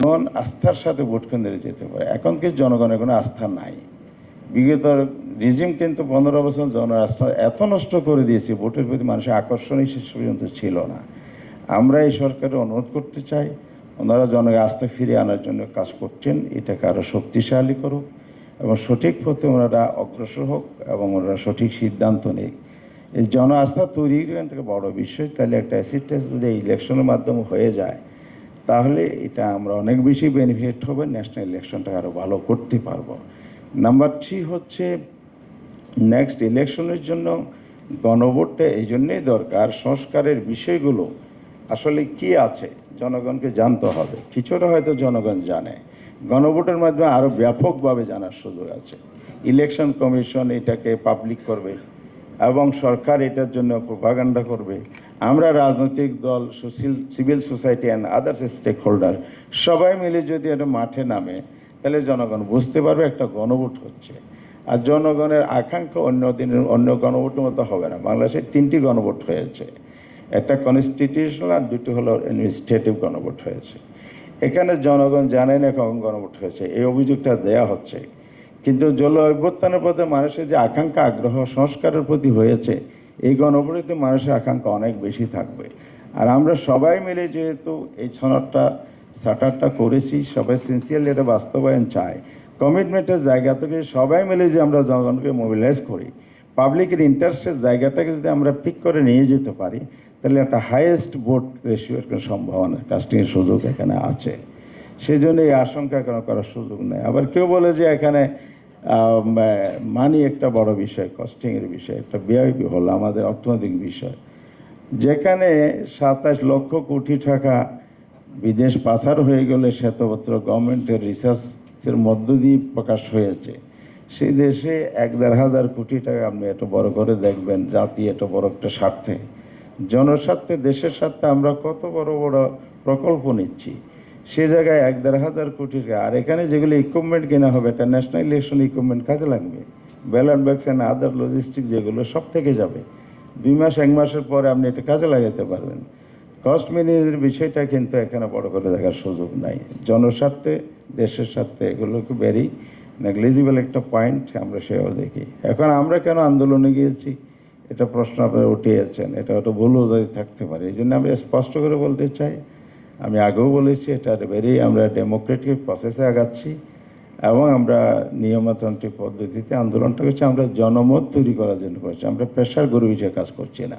জনগণ আস্থার সাথে ভোট কেন্দ্রে যেতে পারে। এখন কি জনগণের কোনো আস্থা নাই? বিগত রিজিম কিন্তু পনেরো বছর জন আস্থা এত নষ্ট করে দিয়েছে, ভোটের প্রতি মানুষের আকর্ষণই শেষ পর্যন্ত ছিল না। আমরা এই সরকারের অনুরোধ করতে চাই, ওনারা জনগণের আস্থা ফিরিয়ে আনার জন্য কাজ করছেন, এটাকে আরও শক্তিশালী করুক এবং সঠিক পথে ওনারা অগ্রসর হোক এবং ওনারা সঠিক সিদ্ধান্ত নিক। এই জন আস্থা একটা বড় বিষয়, তাহলে একটা অ্যাসিড টেস্ট যদি ইলেকশনের মাধ্যমে হয়ে যায় তাহলে এটা আমরা অনেক বেশি বেনিফিট হবে ন্যাশনাল ইলেকশনটা আরও ভালো করতে পারব। নাম্বার থ্রি হচ্ছে নেক্সট ইলেকশনের জন্য গণভোটটা এই জন্যেই দরকার, সংস্কারের বিষয়গুলো আসলে কি আছে, জনগণকে জানতে হবে। কিছুটা হয়তো জনগণ জানে। গণভোটের মাধ্যমে আরও ব্যাপকভাবে জানার সুযোগ আছে। ইলেকশন কমিশন এটাকে পাবলিক করবে এবং সরকার এটার জন্য প্রোপাগান্ডা করবে। আমরা রাজনৈতিক দল social civil society and others stakeholder সবাই মিলে যদি এটা মাঠে নামে, তাহলে জনগণ বুঝতে পারবে একটা গণভোট হচ্ছে। আর জনগণের আকাঙ্ক্ষা অন্য দিনের অন্য গণভোটের মতো হবে না। বাংলাদেশে তিনটি গণভোট হয়েছে। একটা কনস্টিটিউশনাল আর দুটি হলো অ্যাডমিনিস্ট্রেটিভ গণভোট হয়েছে। এখানে জনগণ জানে না কখন গণভোট হয়েছে, এই অভিযোগটা দেয়া হচ্ছে। কিন্তু জল অভ্যুত্থানের পথে মানুষের যে আকাঙ্ক্ষা, আগ্রহ, সংস্কারের প্রতি হয়েছে এই গণভোটে মানুষের আকাঙ্ক্ষা অনেক বেশি থাকবে। আর আমরা সবাই মিলে যেহেতু এই সনদটা, সাটারটা করেছি, সবাই সিনসিয়ারলি এটা বাস্তবায়ন চায়। কমিটমেন্টের জায়গা থেকে সবাই মিলে যে আমরা জনগণকে মোবিলাইজ করি পাবলিকের ইন্টারেস্টের জায়গাটাকে যদি আমরা পিক করে নিয়ে যেতে পারি, তাহলে একটা হাইয়েস্ট ভোট রেশিওর কোনো সম্ভাবনা কাস্টিংয়ের সুযোগ এখানে আছে। সেই জন্য এই আশঙ্কা কেন করার সুযোগ নেই। আবার কেউ বলে যে এখানে মানি একটা বড় বিষয় কস্টিংয়ের বিষয়, একটা ব্যয় হল আমাদের অর্থনৈতিক বিষয়। যেখানে সাতাশ লক্ষ কোটি টাকা বিদেশ পাচার হয়ে গেলে শ্বেতপত্র গভর্নমেন্টের রিসার্চের মধ্য দিয়ে প্রকাশ হয়েছে। সেই দেশে এক দেড় হাজার কোটি টাকা আপনি এত বড় করে দেখবেন, জাতি এত বড় একটা স্বার্থে। জনস্বার্থে, দেশের স্বার্থে আমরা কত বড় বড় প্রকল্প নিচ্ছি। সে জায়গায় এক দেড় হাজার কোটি টাকা। আর এখানে যেগুলো ইকুইপমেন্ট কেনা হবে এটা ন্যাশনাল ইলেকশন ইকুইপমেন্ট কাজে লাগবে। Ballot bags and other logistic যেগুলো সব থেকে যাবে। দুই মাস, এক মাসের পরে আপনি এটা কাজে লাগাতে পারবেন। কস্ট ম্যানেজের বিষয়টা কিন্তু এখানে বড় করে দেখার সুযোগ নাই। জনস্বার্থে, দেশের স্বার্থে এগুলোকে ভেরি নেগলিজিবল একটা পয়েন্ট আমরা সেও দেখি। এখন আমরা কেন আন্দোলনে গিয়েছি? এটা প্রশ্ন আপনারা উঠিয়েছেন। এটা হয়তো ভুলও যদি থাকতে পারে। এই জন্য আমি স্পষ্ট করে বলতে চাই আমি আগেও বলেছি, এটা ভেরি আমরা ডেমোক্রেটিক প্রসেসে আগাচ্ছি এবং আমরা নিয়মতান্ত্রিক পদ্ধতিতে আন্দোলনটা করছি। আমরা জনমত তৈরি করার জন্য করছি। আমরা প্রেশার গরু হিসেবে কাজ করছি না।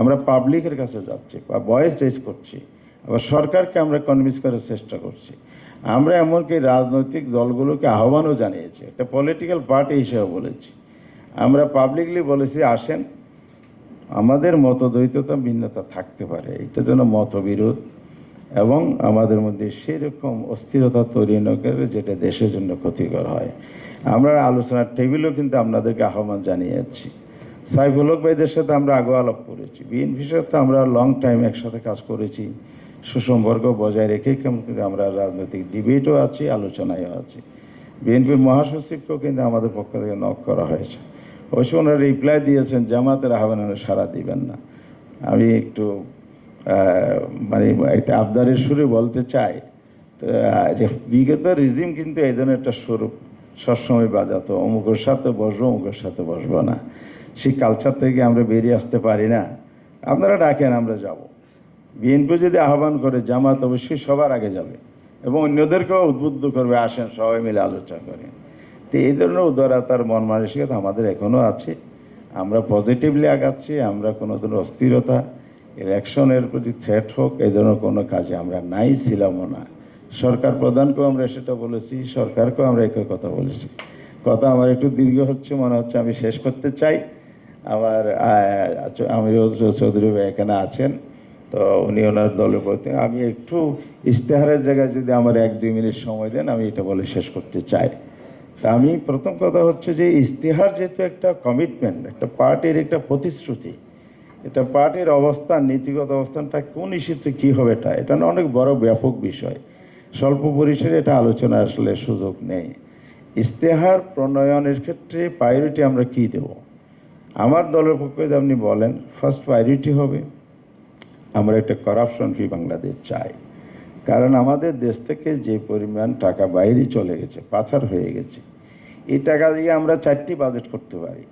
আমরা পাবলিকের কাছে যাচ্ছি বা ভয়েস রেজ করছি। আবার সরকারকে আমরা কনভিন্স করার চেষ্টা করছি। আমরা এমনকি রাজনৈতিক দলগুলোকে আহ্বানও জানিয়েছি। একটা পলিটিক্যাল পার্টি হিসেবে বলেছি। আমরা পাবলিকলি বলেছি, আসেন। আমাদের মতদ্বৈততা ভিন্নতা থাকতে পারে। এটা যেন মতবিরোধ এবং আমাদের মধ্যে সেরকম অস্থিরতা তৈরি না করে যেটা দেশের জন্য ক্ষতিকর হয়। আমরা আলোচনার টেবিলও কিন্তু আপনাদেরকে আহ্বান জানিয়েছি। সাইফুল হক ভাইদের সাথে আমরা আগেও আলাপ করেছি। বিএনপির সাথে আমরা লং টাইম একসাথে কাজ করেছি। সুসম্পর্ক বজায় রেখে কিন্তু আমরা রাজনৈতিক ডিবেটও আছি, আলোচনায়ও আছি। বিএনপির মহাসচিবকেও কিন্তু আমাদের পক্ষ থেকে নক করা হয়েছে। অবশ্য ওনারা রিপ্লাই দিয়েছেন, জামাতের আহ্বানে সাড়া দিবেন না। আমি একটু মানে একটা আবদারের সুরে বলতে চাই তো যে বিগত রিজিম কিন্তু এই ধরনের একটা স্বরূপ। সবসময় বাজাতো, অমুকের সাথে বসবো, অমুকের সাথে বসবো না। সেই কালচার থেকে আমরা বেরিয়ে আসতে পারি না। আপনারা ডাকেন, আমরা যাব। বিএনপি যদি আহ্বান করে, জামাত অবশ্যই সবার আগে যাবে এবং অন্যদেরকেও উদ্বুদ্ধ করবে, আসেন, সবাই মিলে আলোচনা করেন। তো এই ধরনের উদারতার, মন মানসিকতা আমাদের এখনও আছে। আমরা পজিটিভলি আগাচ্ছি, আমরা কোনো ধরনের অস্থিরতা ইলেকশনের প্রতি থ্রেট হোক এই ধরনের কোনো কাজে আমরা নাই ছিলামও না। সরকার প্রধানকেও আমরা সেটা বলেছি সরকারকেও আমরা একই কথা বলেছি। কথা আমার একটু দীর্ঘ হচ্ছে মনে হচ্ছে আমি শেষ করতে চাই। আমার আহ, আমিরুল চৌধুরী ভাই এখানে আছেন তো উনি ওনার দলের প্রতি। আমি একটু ইশতেহারের জায়গায় যদি আমার এক দুই মিনিট সময় দেন আমি এটা বলে শেষ করতে চাই। তা আমি প্রথম কথা হচ্ছে যে ইশতেহার যেহেতু একটা কমিটমেন্ট একটা পার্টির একটা প্রতিশ্রুতি এটা পার্টির অবস্থান, নীতিগত অবস্থানটা কোন ইস্যুতে কী হবে এটা এটা অনেক বড় ব্যাপক বিষয়। স্বল্প পরিসরে এটা আলোচনা আসলে সুযোগ নেই। ইশতেহার প্রণয়নের ক্ষেত্রে প্রায়োরিটি আমরা কী দেব? আমার দলের পক্ষে যদি আপনি বলেন ফার্স্ট প্রায়োরিটি হবে। আমরা একটা করাপশন ফি বাংলাদেশ চাই। কারণ আমাদের দেশ থেকে যে পরিমাণ টাকা বাইরে চলে গেছে, পাচার হয়ে গেছে, এই টাকা দিয়ে আমরা চারটি বাজেট করতে পারি।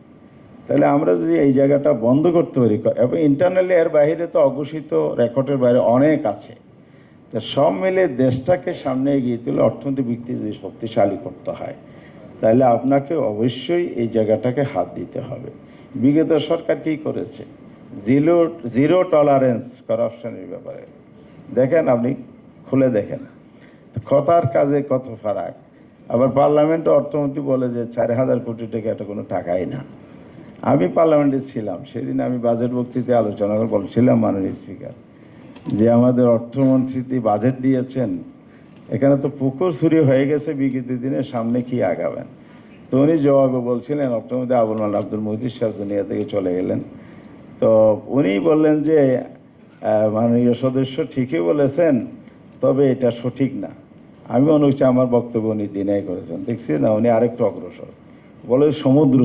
তাহলে আমরা যদি এই জায়গাটা বন্ধ করতে পারি, এবং ইন্টারনালি এর বাইরে তো অঘোষিত রেকর্ডের বাইরে অনেক আছে। তা সব মিলে দেশটাকে সামনে এগিয়ে তুলে অর্থনৈতিক ভিত্তি যদি শক্তিশালী করতে হয়, তাহলে আপনাকে অবশ্যই এই জায়গাটাকে হাত দিতে হবে। বিগত সরকার কী করেছে? জিরো জিরো টলারেন্স করাপশনের ব্যাপারে। দেখেন আপনি, খুলে দেখেন। কথার কাজে কত ফারাক। আবার পার্লামেন্ট অর্থমন্ত্রী বলে যে চার হাজার কোটি টাকা, এটা কোনো টাকাই না। আমি পার্লামেন্টে ছিলাম, সেদিন আমি বাজেট বক্তৃতায় আলোচনা বলছিলাম মাননীয় স্পিকার যে আমাদের অর্থমন্ত্রী বাজেট দিয়েছেন, এখানে তো পুকুর চুরি হয়ে গেছে, বিগত দিনে সামনে কি আগাবেন? তো উনি জবাবে বলছিলেন, অর্থমন্ত্রী আবুল মাল, আব্দুল মহিদির সাহেব দুনিয়া থেকে চলে গেলেন। তো উনি বললেন যে মাননীয় সদস্য ঠিকই বলেছেন, তবে এটা সঠিক না। আমি মনে হচ্ছে আমার বক্তব্য উনি ডিনাই করেছেন। দেখছি না, উনি আরেকটু অগ্রসর। বলে সমুদ্র